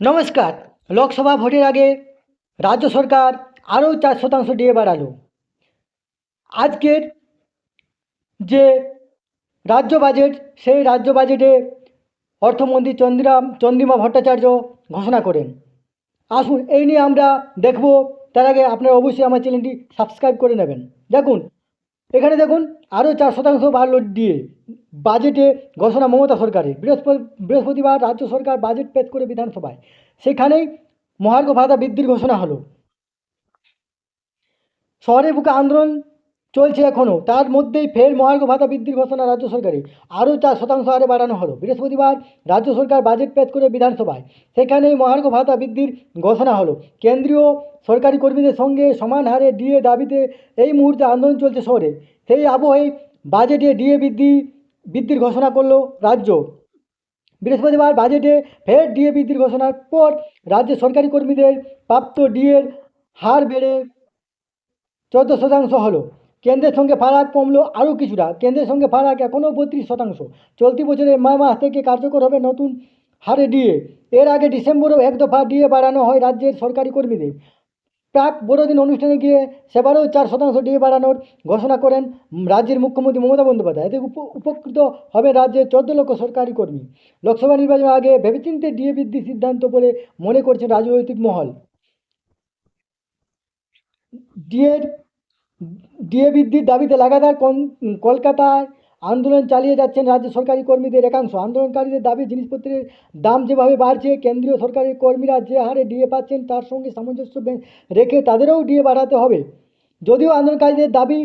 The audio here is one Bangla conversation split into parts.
নমস্কার। লোকসভা ভোটের আগে রাজ্য সরকার আরও চার শতাংশ ডিএ বাড়ালো। আজকের যে রাজ্য বাজেট, সেই রাজ্য বাজেটে অর্থমন্ত্রী চন্দ্রিরাম চন্দ্রিমা ভট্টাচার্য ঘোষণা করেন। আসুন, এই নিয়ে আমরা দেখব। তার আগে আপনারা অবশ্যই আমার চ্যানেলটি সাবস্ক্রাইব করে নেবেন। দেখুন এখানে দেখুন আরও চার শতাংশ বাড়লো দিয়ে বাজেটে ঘোষণা মমতা সরকারের। বৃহস্পতি, বৃহস্পতিবার রাজ্য সরকার বাজেট পেশ করে বিধানসভায়। সেখানেই মহার্ঘ ভাতা বৃদ্ধির ঘোষণা হলো। শহরে বুকে আন্দোলন চলছে এখনও তার মধ্যেই ফের মহার্ঘ ভাতা বৃদ্ধির ঘোষণা রাজ্য সরকারের। আরও চার শতাংশ হারে বাড়ানো হলো। বৃহস্পতিবার রাজ্য সরকার বাজেট পেশ করে বিধানসভায়। সেখানেই মহার্ঘ ভাতা বৃদ্ধির ঘোষণা হলো। কেন্দ্রীয় সরকারি কর্মীদের সঙ্গে সমান হারে ডিএ দাবিতে এই মুহূর্তে আন্দোলন চলছে শহরে। সেই আবহে বাজেটে ডিএ বৃদ্ধি, বৃদ্ধির ঘোষণা করল রাজ্য। বৃহস্পতিবার বাজেটে ফের ডিএ বৃদ্ধির ঘোষণার পর রাজ্যের সরকারি কর্মীদের প্রাপ্ত ডিএর হার বেড়ে চোদ্দ শতাংশ হলো। কেন্দ্রের সঙ্গে ফারাক কমলো আরও কিছুটা। কেন্দ্রের সঙ্গে ফারাক এখনও বত্রিশ শতাংশ। চলতি বছরের মে মাস থেকে কার্যকর হবে নতুন হারে ডিএ। এর আগে ডিসেম্বরেও এক দফা ডিএ বাড়ানো হয় রাজ্যের সরকারি কর্মীদের। প্রাক বড়দিন অনুষ্ঠানে গিয়ে সেবারও চার শতাংশ ডিএ বাড়ানোর ঘোষণা করেন রাজ্যের মুখ্যমন্ত্রী মমতা বন্দ্যোপাধ্যায়। এতে উপ- উপকৃত হবে রাজ্যের চোদ্দ লক্ষ সরকারি কর্মী। লোকসভা নির্বাচনের আগে ভেবেচিন্তে ডিএ বৃদ্ধির সিদ্ধান্ত বলে মনে করছেন রাজনৈতিক মহল। ডিএর ডিএ বৃদ্ধির দাবিতে লাগাতার কলকাতায় আন্দোলন চালিয়ে যাচ্ছেন রাজ্য সরকারি কর্মীদের একাংশ। আন্দোলনকারীদের দাবি, জিনিসপত্রের দাম যেভাবে বাড়ছে, কেন্দ্রীয় সরকারি কর্মীরা যে হারে ডিএ পাচ্ছেন তার সঙ্গে সামঞ্জস্য রেখে তাদেরও ডিএ বাড়াতে হবে। যদিও আন্দোলনকারীদের দাবি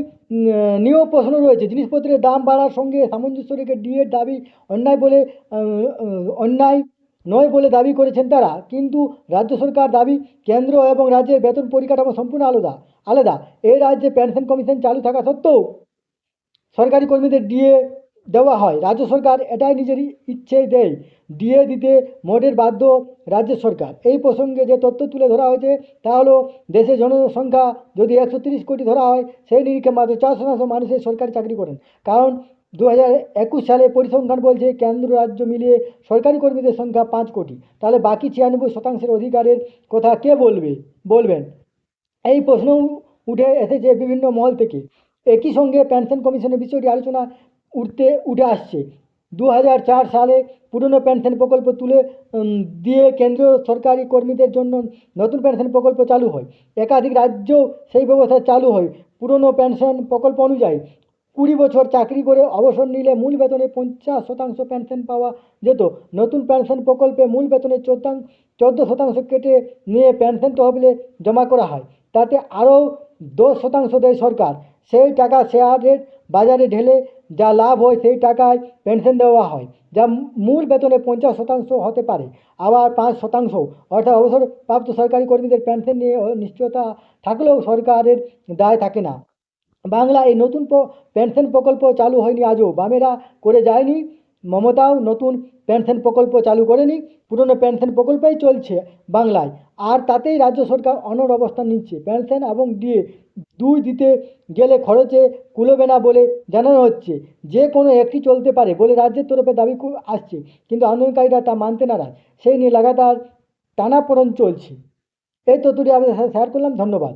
নিয়েও প্রশ্ন রয়েছে, জিনিসপত্রের দাম বাড়ার সঙ্গে সামঞ্জস্য রেখে ডিএর দাবি অন্যায় বলে অন্যায় নয় বলে দাবি করেছেন তারা। কিন্তু রাজ্য সরকার দাবি কেন্দ্র এবং রাজ্যের বেতন পরিকাঠামো সম্পূর্ণ আলাদা। আলাদা। এই রাজ্যে পেনশন কমিশন চালু থাকা সত্ত্বেও সরকারি কর্মীদের ডিএ দেওয়া হয়। রাজ্য সরকার এটাই নিজের ইচ্ছে দেয়, ডিএ দিতে মোটের বাধ্য রাজ্য সরকার। এই প্রসঙ্গে যে তথ্য তুলে ধরা হয়েছে তা হলো, দেশের জনসংখ্যা যদি একশো কোটি ধরা হয়, সেই নিরিখে মাত্র চার শতাংশ মানুষের সরকারি চাকরি করেন। কারণ দু হাজার একুশ সালে পরিসংখ্যান বলছে কেন্দ্র রাজ্য মিলিয়ে সরকারি কর্মীদের সংখ্যা পাঁচ কোটি। তাহলে বাকি ছিয়ানব্বই শতাংশের অধিকারের কথা কে বলবে? বলবেন। এই প্রশ্ন উঠে এসেছে বিভিন্ন মহল থেকে। একই সঙ্গে পেনশন কমিশনের বিষয়টি আলোচনা উঠতে, উঠে আসছে। দু হাজার চার সালে পুরনো পেনশন প্রকল্প তুলে দিয়ে কেন্দ্রীয় সরকারি কর্মীদের জন্য নতুন পেনশন প্রকল্প চালু হয়। একাধিক রাজ্য সেই ব্যবস্থা চালু হয়। পুরনো পেনশন প্রকল্প অনুযায়ী কুড়ি বছর চাকরি করে অবসর নিলে মূল বেতনে পঞ্চাশ শতাংশ পেনশন পাওয়া যেত। নতুন পেনশন প্রকল্পে মূল বেতনের চোদ্দাং চোদ্দ শতাংশ কেটে নিয়ে পেনশন তহবিলে জমা করা হয়। তাতে আরও দশ শতাংশ দেয় সরকার। সেই টাকা শেয়ারের বাজারে ঢেলে যা লাভ হয় সেই টাকায় পেনশন দেওয়া হয়, যা মূল বেতনে পঞ্চাশ শতাংশ হতে পারে। আবার পাঁচ শতাংশ, অর্থাৎ অবসরপ্রাপ্ত সরকারি কর্মীদের পেনশন নিয়ে নিশ্চয়তা থাকলেও সরকারের দায় থাকে না। বাংলা এই নতুন পেনশন প্রকল্প চালু হয়নি আজও। বামেরা করে যায়নি। মমতাও নতুন পেনশন প্রকল্প চালু করেনি। পুরনো পেনশন প্রকল্পই চলছে বাংলায়। আর তাতেই রাজ্য সরকার অনড় অবস্থান নিচ্ছে। পেনশন এবং ডিএ দুই দিতে গেলে খরচে কুলোবে না বলে জানানো হচ্ছে। যে কোনো একটি চলতে পারে বলে রাজ্যের তরফে দাবি আসছে। কিন্তু আন্দোলনকারীরা তা মানতে নারাজ। সেই নিয়ে লাগাতার টানাপোড়ন চলছে। এই তথ্যটি আপনাদের সাথে শেয়ার করলাম। ধন্যবাদ।